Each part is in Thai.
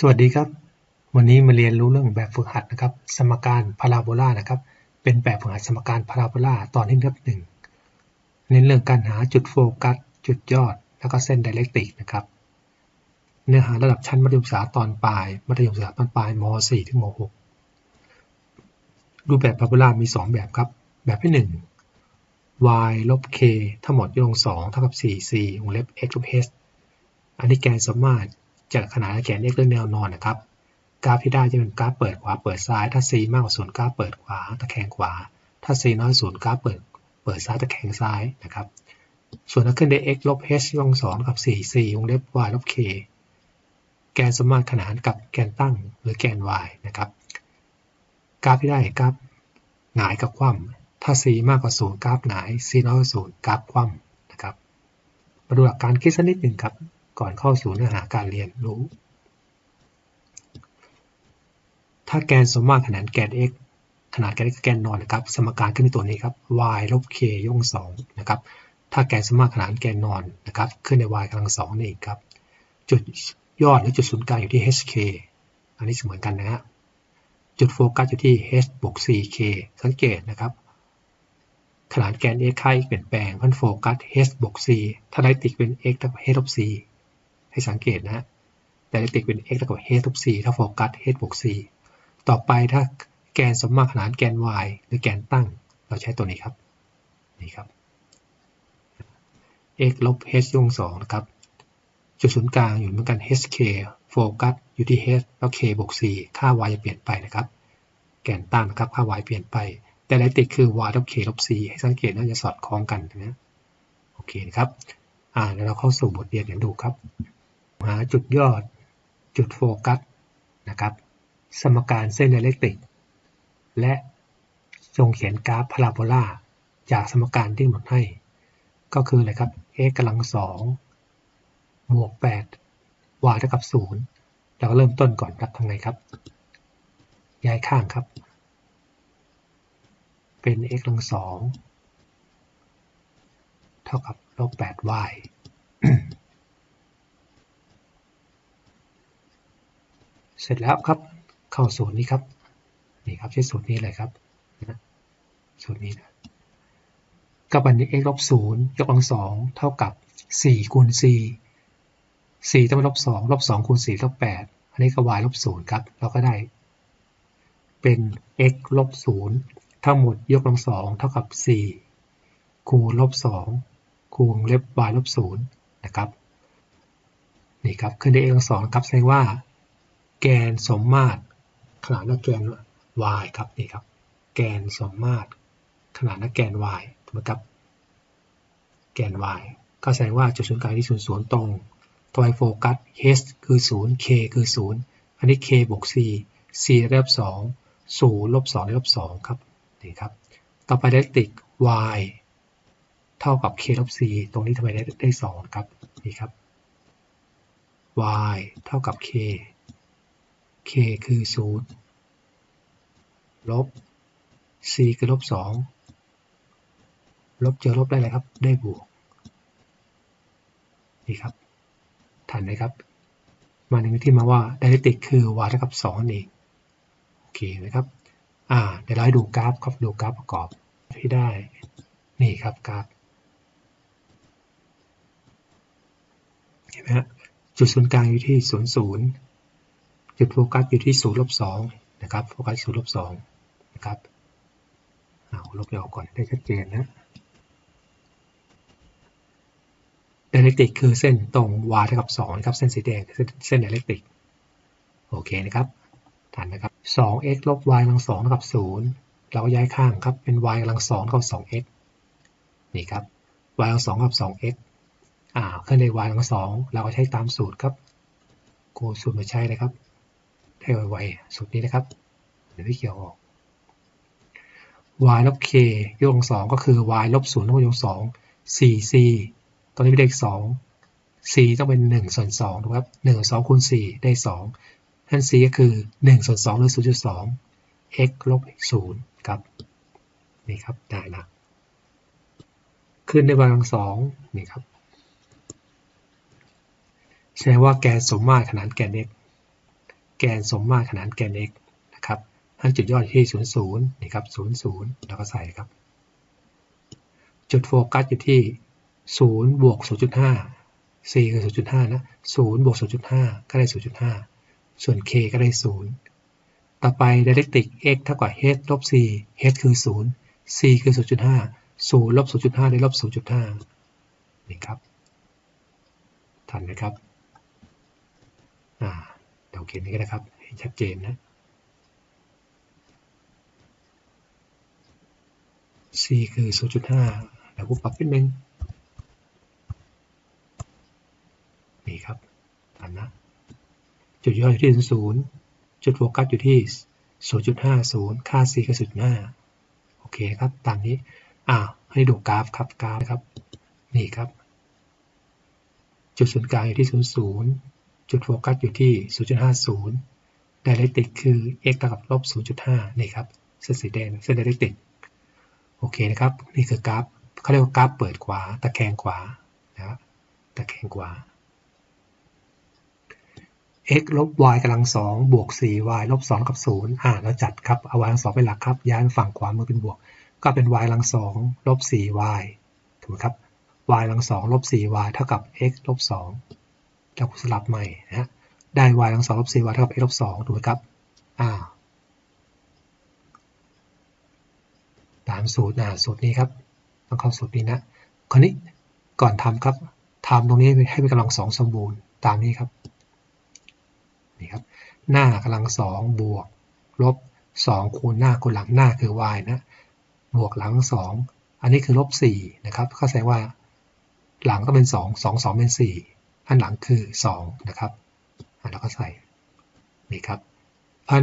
สวัสดีครับ วันนี้มาเรียนรู้เรื่องแบบฝึกหัดนะครับ สมการพาราโบลานะครับ เป็นแบบฝึกหัดสมการพาราโบลาตอนที่นับหนึ่งเน้นเรื่องการหาจุดโฟกัส จุดยอด แล้วก็เส้นไดเรกติกนะครับ เนื้อหาระดับชั้นมัธยมศึกษาตอนปลาย มัธยมศึกษาตอนปลายม .4 ถึงม .6 รูปแบบพาราโบลามี 2 แบบครับ แบบที่ 1 y ลบ k ทั้งหมดยกกำลังสองเท่ากับ 4c วงเล็บ x ลบ h อันนี้แกนสมมาตร จากขนาดแกน x ด้วยแนวนอนนะครับ กราฟที่ได้จะเป็นกราฟเปิดขวาเปิดซ้าย ถ้า c มากกว่าศูนย์กราฟเปิดขวาตะแคงขวา ถ้า c น้อยศูนย์กราฟเปิดเปิดซ้ายตะแคงซ้ายนะครับ ส่วนถ้าขึ้นได้ x ลบ h ยกำลังสองกับ 4c วงเล็บ y ลบ k แกนสมมาตรขนานกับแกนตั้งหรือแกน y นะครับ กราฟที่ได้กราฟหงายกับคว่ำถ้า c มากกว่าศูนย์กราฟหงาย c น้อยกว่าศูนย์กราฟคว่ำนะครับ มาดูหลักการคิดสักนิดหนึ่งครับ ก่อนเข้าสู่เนื้อหาการเรียนรู้ ถ้าแกนสมมาตรขนานแกน x ขนาดแกน x แกนนอนนะครับ สมการขึ้นในตัวนี้ครับ y ลบ k ยกกำลังสองนะครับ ถ้าแกนสมมาตรขนานแกนนอนนะครับ ขึ้นใน y กำลังสองนี่ครับ จุดยอดหรือจุดศูนย์กลางอยู่ที่ hk อันนี้เหมือนกันนะฮะ จุดโฟกัสอยู่ที่ h บวก ck สังเกตนะครับ ขนาดแกน x ค่า x เปลี่ยนแปลงพันโฟกัส h บวก c ถ้าไดติกเป็น x เท่ากับ h ลบ c ให้สังเกตนะฮะไดติกเป็น x เท่ากับ h ลบ c ถ้าโฟกัส h บวก c ต่อไปถ้าแกนสมมาตรขนานแกน y หรือแกนตั้ง เราใช้ตัวนี้ครับ นี่ครับ x ลบ h ยกสองนะครับ จุดศูนย์กลางอยู่เหมือนกัน hk โฟกัสอยู่ที่ h แล้ว k บวก c ค่า y จะเปลี่ยนไปนะครับ แกนตั้งนะครับ ค่า y เปลี่ยนไปแต่ไดติกคือ y ลบ k ลบ c ให้สังเกตน่าจะสอดคล้องกันนะ โอเคนะครับ อ่าแล้วเราเข้าสู่บทเรียนกันดูครับ หาจุดยอด จุดโฟกัสนะครับ สมการเส้นไดเรกติก และจงเขียนกราฟพาราโบลาจากสมการที่หมดให้ ก็คืออะไรครับ x กำลังสองบวก8 y เท่ากับ0เราก็เริ่มต้นก่อนครับทำไงครับ ย้ายข้างครับ เป็น x กำลังสองเท่ากับลบ8 y เสร็จแล้วครับ เข้าสูตรนี้ครับ นี่ครับใช้สูตรนี้เลยครับนะสูตรนี้นะกับอันนี้ x ลบ0ยกกำลังสองเท่ากับ4คูณ4 4ต้องเป็นลบ2ลบ2คูณ4ลบ8อันนี้ก็ y ลบ0ครับ เราก็ได้ เป็น x ลบ0ทั้งหมดยกกำลังสองเท่ากับ4คูณลบ2คูณเล็บ y ลบ0นย์นะครับ นี่ครับขึ้นได้ x กำลังสองครับแสดงว่า แกนสมมาตรขนาดหน้าแกน y ครับนี่ครับ แกนสมมาตรขนาดหน้าแกน y ถูกไหมครับ แกน y ก็แสดงว่าจุดศูนย์กลางที่ศูนย์ศูนย์ตรงตัวไอโฟกัส h คือ0 k คือ0อันนี้ k บวก c c ได้ลบ2 0ลบ2ได้ลบ2ครับนี่ครับ ต่อไปได้ติก y เท่ากับ k ลบ c ตรงนี้ทำไมได้ได้2ครับนี่ครับ y เท่ากับ k k คือ 0 ลบ c คือลบ 2 ลบเจอลบได้เลยครับ ได้บวก นี่ครับ ทันไหมครับ มาในที่มาว่าไดเรกติกคือ y เท่ากับ2นั่นเอง โอเคนะครับ อ่า เดี๋ยวเราให้ดูกราฟครับ ดูกราฟประกอบที่ได้ นี่ครับกราฟ เห็นไหมฮะ จุดศูนย์กลางอยู่ที่ 0 0 จุดโฟกัสอยู่ที่0ลบ2นะครับ โฟกัส0ลบ2นะครับเอาลบไปออกก่อนได้ชัดเจนนะไดเรกติกคือเส้นตรง y เท่ากับ2นะครับ เส้นสีแดงเส้นไดเรกติกโอเคนะครับทันนะครับ 2x ลบ y กำลัง2เท่ากับ 0 เราก็ย้ายข้างครับ เป็น y กำลัง2เท่ากับ 2x นี่ครับ y กำลัง2เท่ากับ 2x อ่าขึ้นใน y กำลัง2เราก็ใช้ตามสูตรครับ โกสูตรมาใช้เลยครับ ให้ไวๆสูตรนี้นะครับ เดี๋ยวพี่เขียวออก y ลบ k ยกกำลัง2ก็คือ y ลบ0ต้องยก2 4c ตอนนี้เป็นเลข2 c ต้องเป็น1ส่วน2ถูกครับ1ส่วน2คูณ4ได้2ท่าน c ก็คือ1ส่วน2หรือ 0.2 x ลบ0ครับ นี่ครับ ได้ละขึ้นในวางสองนี่ครับแสดงว่าแกนสมมาตรขนานแกน x แกนสมมาตรขนานแกน x นะครับให้จุดยอดที่ 0 0นี่ครับ0 0 แล้วก็ใส่ครับ จุดโฟกัสอยู่ที่ 0 บวก 0.5 c คือ 0.5 นะ 0 บวก 0.5 ก็ได้ 0.5 ส่วน k ก็ได้ 0 ต่อไป dialectic x เท่ากับ h ลบ c h คือ 0 c คือ 0.5 0ลบ0.5 ได้ลบ0.5 นี่ครับ ทันไหมครับ อ่า เขียนนี้ก็ได้ครับ ให้ชัดเจนนะ c คือ 0.5เดี๋ยวผมปรับนิดนึงนี่ครับทันนะ จุดย่อยอยู่ที่ 0 จุดโฟกัสอยู่ที่ 0.50 ค่า c คือ 0.5 โอเคครับ ตามนี้ อ่า ให้ดูกราฟครับกราฟครับ นี่ครับ จุดศูนย์กลางอยู่ที่ 00 จุดโฟกัสอยู่ที่ 0.50 dialectic คือ x เท่ากับลบ 0.5 นี่ครับเส้นสีแดงเส้น dialectic โอเคนะครับ นี่คือกราฟเขาเรียกว่ากราฟเปิดขวา ตะแคงขวานะครับตะแคงขวา x ลบ y กำลังสองบวก 4y ลบ2กับ0อ่าแล้วจัดครับ เอา y กำลังสองเป็นหลักครับ ย้ายฝั่งขวามือเป็นบวก ก็เป็น y กำลังสองลบ 4y ถูกไหมครับ y กำลังสองลบ 4y เท่ากับ x ลบ2 แล้วสลับใหม่นะฮะได้ y กำลังสองลบ 4y เท่ากับ x ลบ2ถูกไหมครับอ่าตามสูตรนะสูตรนี้ครับ ต้องเข้าสูตรนี้นะคราวนี้ก่อนทำครับทำตรงนี้ให้เป็นกำลังสองสมบูรณ์ตามนี้ครับนี่ครับ หน้ากำลังสองบวก ลบสองคูณหน้าคูณหลังหน้าคือ y นะบวกหลังสองอันนี้คือลบสี่นะครับก็แสดงว่าหลังต้องเป็นสองสองสองเป็นสี่ อันหลังคือสองนะครับแล้วก็ใส่นี่ครับ เพราะ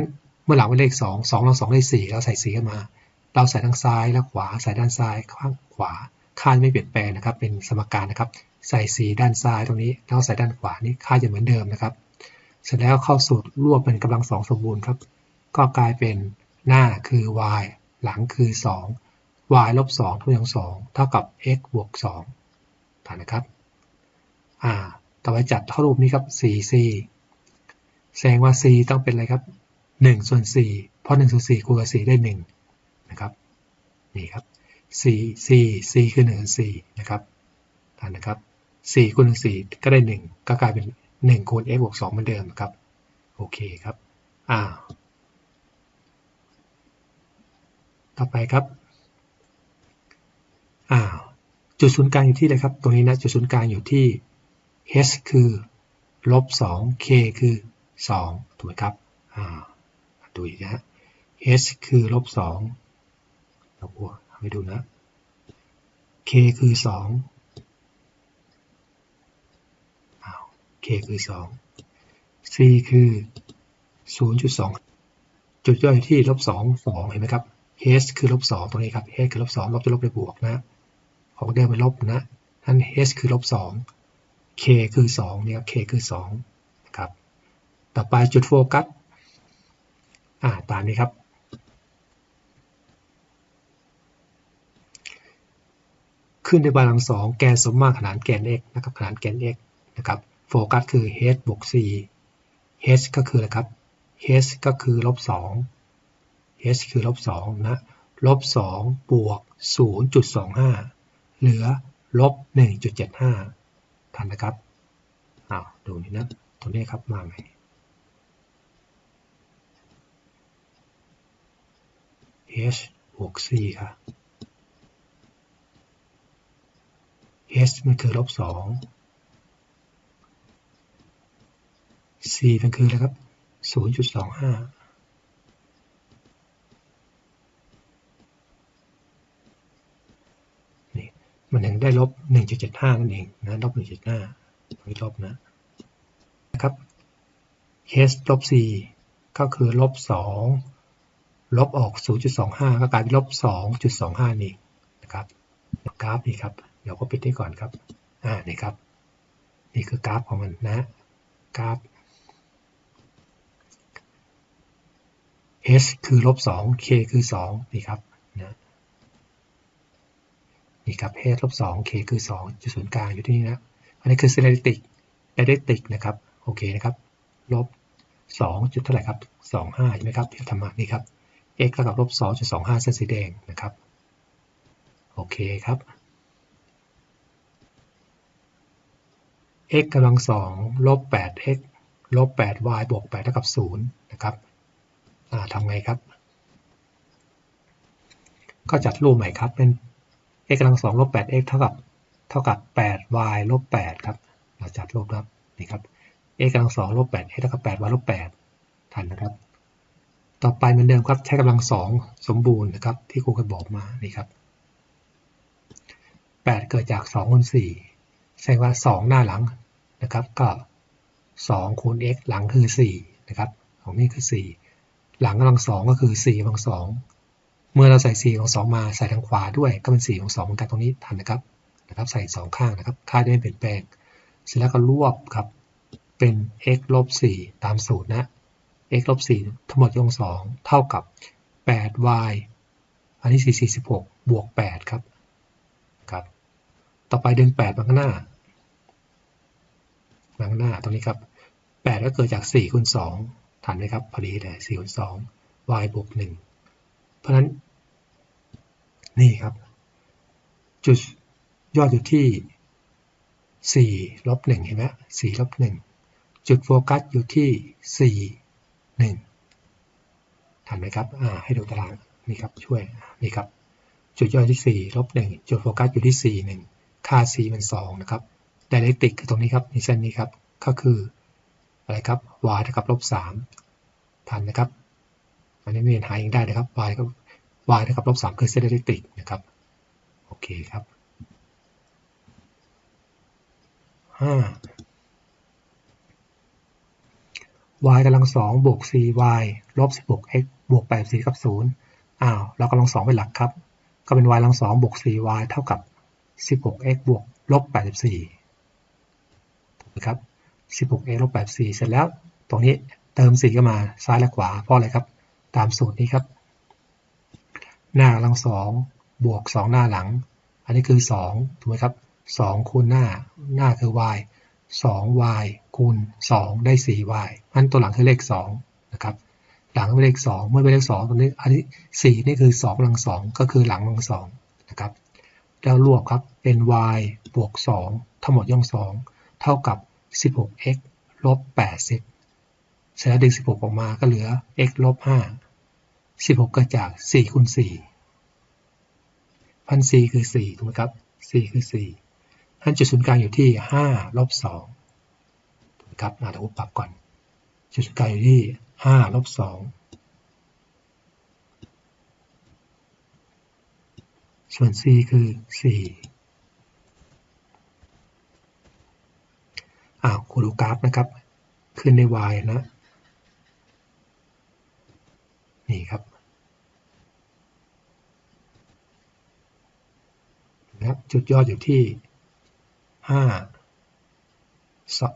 เมื่อหลังเป็นเลขสองสองลงสองได้สี่เราใส่สี่ขึ้นมา เราใส่ทั้งซ้ายและขวาใส่ด้านซ้ายข้างขวาค่าไม่เปลี่ยนแปลงนะครับ เป็นสมการนะครับ ใส่สีด้านซ้ายตรงนี้แล้วใส่ด้านขวานี่ค่าจะเหมือนเดิมนะครับ เสร็จแล้วเข้าสูตรรวบเป็นกำลังสองสมบูรณ์ครับ ก็กลายเป็นหน้าคือ y หลังคือ 2 y ลบ2ทุกอย่าง2เท่ากับ x บวก2ฐานนะครับ อ่า ต่อไปจัดเท่ารูปนี้ครับ 4c แสดงว่า c ต้องเป็นอะไรครับ 1 ส่วน 4 เพราะ 1 ส่วน 4คูณกับ 4 ได้ 1 นะครับ นี่ครับ c c c คือ 1 ส่วน 4 นะครับฐานนะครับ 4คูณ1 4 ก็ได้ 1 ก็กลายเป็น 1 คูณ x บวก 2 เหมือนเดิมครับ โอเคครับ อ่า ต่อไปครับ อ่า จุดศูนย์กลางอยู่ที่อะไรครับ ตรงนี้นะ จุดศูนย์กลางอยู่ที่ h คือลบ2 k คือ2ถูกไหมครับอ่าดูอีกนะ h คือลบ2เราบัวให้ดูนะ k คือ2อา k คือ 2 c คือ 0.2 จุดย่อยที่ลบ2 2 เห็นไหมครับ h คือลบ2ตรงนี้ครับ h คือลบ2ลบจะลบไปบวกนะ ของเดิมเป็นลบนะนั่น h คือลบ2 k คือ2เนี่ย k คือ2นะครับ ต่อไปจุดโฟกัส อ่า ตามนี้ครับ ขึ้นในบาลังสองแกนสมมาตรขนานแกน x นะครับ ขนานแกน x นะครับ โฟกัสคือ h บวก c h ก็คืออะไรครับ h ก็คือลบ2 h คือลบ2นะลบ2บวก 0.25 เหลือลบ1.75 ทันนะครับอ้าวดูนี่นะตัวนี้ครับมาใหม่ h บวก c ค่ะ h มันคือลบ2 c มันคืออะไรครับ0.25มันยังได้ ลบ 1.75 นั่นเองนะลบ 1.5ไม่ลบนะนะครับ h ลบ c ก็คือลบ 2 ลบออก 0.25 ก็กลายเป็นลบ 2.25 นี่นะครับกราฟนี่ครับเดี๋ยวก็ปิดได้ก่อนครับอ่านี่ครับ นี่คือกราฟของมันนะกราฟ h คือลบ 2 k คือ 2 นี่ครับนะ นี่ครับ h ลบ2 k คือ 2 จุดศูนย์กลางอยู่ที่นี่นะ อันนี้คือ static static นะครับ โอเคนะครับ ลบ 2 จุดเท่าไหร่ครับ 25 ใช่ไหมครับ ที่ทำมานี่ครับ x เท่ากับลบ 2.25 เส้นสีแดงนะครับ โอเคครับ x กำลังสองลบ 8x ลบ 8y บวก 8 เท่ากับ 0 นะครับทำไงครับ ก็จัดรูปใหม่ครับเป็น x กำลังสองลบ 8x เท่ากับเท่ากับ 8y ลบ 8 ครับ เราจัดรูปครับนี่ครับ x กำลังสองลบ 8x เท่ากับ 8y ลบ 8 ทันนะครับ ต่อไปเหมือนเดิมครับ ใช้กำลังสองสมบูรณ์นะครับ ที่ครูเคยบอกมานี่ครับ 8 เกิดจาก2คูณ4แสดงว่า 2 หน้าหลังนะครับ ก็2คูณ x หลังคือ 4 นะครับของนี่คือ 4 หลังกำลังสองก็คือ4กำลังสอง เมื่อเราใส่4ของ 2 มาใส่ทางขวาด้วยก็เป็น4ของ2เหมือนกันตรงนี้ทันนะครับนะครับ ใส่ 2 ข้างนะครับ ค่าได้ไม่เปลี่ยนแปลง เสร็จแล้วก็รวบครับ เป็น x ลบ4ตามสูตรนะ x ลบ4ทั้งหมดยก2เท่ากับ 8y อันนี้ 4 46 บวก 8 ครับครับ ต่อไปดึง 8 มาข้างหน้ามาข้างหน้าตรงนี้ครับ 8 ก็เกิดจาก 4คูณ2ทันไหมครับ พอดีเลย4คูณ2 y บวก 1 เพราะนั้น นี่ครับ จุดยอดอยู่ที่4ลบ1เห็นไหม4ลบ1จุดโฟกัสอยู่ที่4 1ทันไหมครับอ่าให้ดูตารางนี่ครับช่วยนี่ครับ จุดยอยที่4ลบ1จุดโฟกัสอยู่ที่4 1ค่า c มัน2นะครับไดเรกติกคือตรงนี้ครับในเส้นนี้ครับก็คืออะไรครับ y เท่ากับลบ3ทันนะครับอันนี้เรียนหาเองได้นะครับ y ก็ y เท่ากับลบ3คือเส้นไดเรกติกนะครับ โอเคครับ5 y กำลัง2บวก 4y ลบ 16x บวก8 4กับ0อ้าว เรากำลัง2เป็นหลักครับ ก็เป็น y กำลัง2บวก 4y เท่ากับ 16x บวกลบ84นะครับ 16x ลบ84เสร็จแล้ว ตรงนี้เติม4ก็มาซ้ายและขวาเพราะอะไรครับ ตามสูตรนี้ครับ หน้ากำลัง2บวก2หน้าหลัง อันนี้คือ2ถูกไหมครับ2คูณหน้าหน้าคือ y 2y คูณ2 ได้ 4y มันตัวหลังคือเลข2นะครับ หลังเป็นเลข 2 เมื่อเป็นเลข2ตรงนี้ อันนี้4นี่คือ2กำลัง 2 ก็คือหลังกำลัง2นะครับ แล้วรวบครับเป็น y บวก 2 ทั้งหมดย่อม2เท่ากับ 16x ลบ 80เสร็จแล้วดึง16 ออกมาก็เหลือ x ลบ 5 16เกิดจาก4คูณ4พัน4คือ4ถูกไหมครับ4คือ4ท่านจุดศูนย์กลางอยู่ที่5ลบ2ถูกไหมครับอาเดี๋ยวปรับก่อน จุดศูนย์กลางอยู่ที่5ลบ2ส่วน c คือ4อ้าวคูดูกราฟนะครับ ขึ้นใน y นะ นี่ครับ นะจุดยอดอยู่ที่ห้า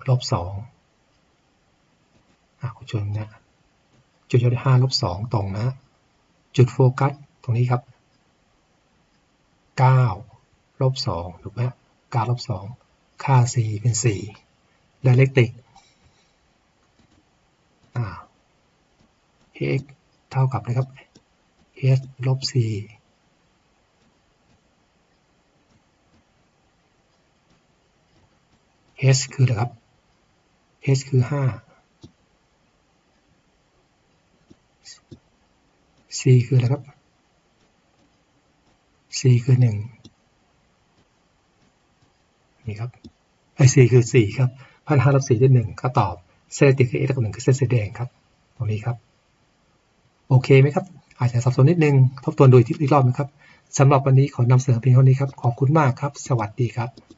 ลบสองอะคุณชนนะจุดยอดที่ห้าลบสองตรงนะ จุดโฟกัสตรงนี้ครับเก้าลบสองถูกไหมเก้าลบสองค่า c เป็นสี่ดเรกติกอ่า h เท่ากับนะครับ h ลบ4 s คืออะไรครับ s คือห้า c คืออะไรครับ c คือหนึ่งนี่ครับไอ c คือสี่ครับพันห้าลบสี่ได้หนึ่งก็ตอบเส้นติดคือ x กับหนึ่งคือเส้นสีแดงครับ ตรงนี้ครับ โอเคไหมครับ อาจจะสับสนนิดนึง ทบทวนโดยที่อีกรอบนะครับสำหรับวันนี้ขอนำเสนอเพียงเท่านี้ครับ ขอบคุณมากครับ สวัสดีครับ